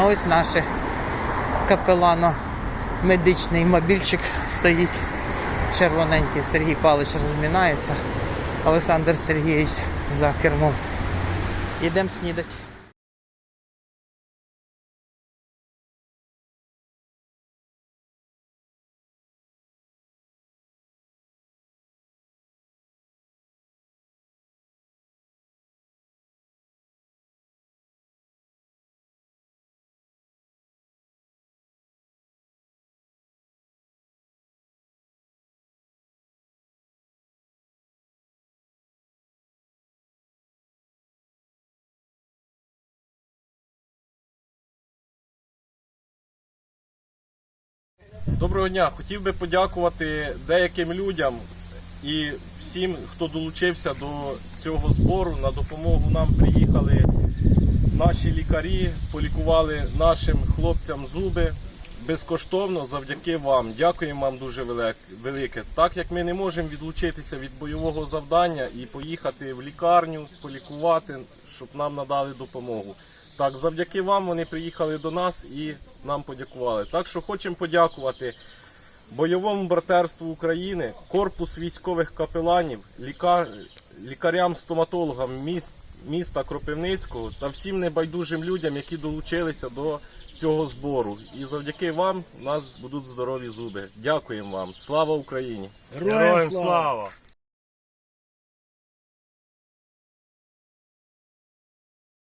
А ось наш капелано медичний мобільчик стоїть. Червоненький Сергій Павлович розмінається. Олександр Сергійович за кермом. Ідемо снідати. Доброго дня. Хотів би подякувати деяким людям і всім, хто долучився до цього збору. На допомогу нам приїхали наші лікарі, полікували нашим хлопцям зуби безкоштовно завдяки вам. Дякуємо вам дуже велике. Так як ми не можемо відлучитися від бойового завдання і поїхати в лікарню, полікувати, щоб нам надали допомогу. Так, завдяки вам вони приїхали до нас і нам подякували. Так що хочемо подякувати бойовому братерству України, корпус військових капеланів, лікар... лікарям-стоматологам міст... міста Кропивницького та всім небайдужим людям, які долучилися до цього збору. І завдяки вам у нас будуть здорові зуби. Дякуємо вам. Слава Україні! Героям слава!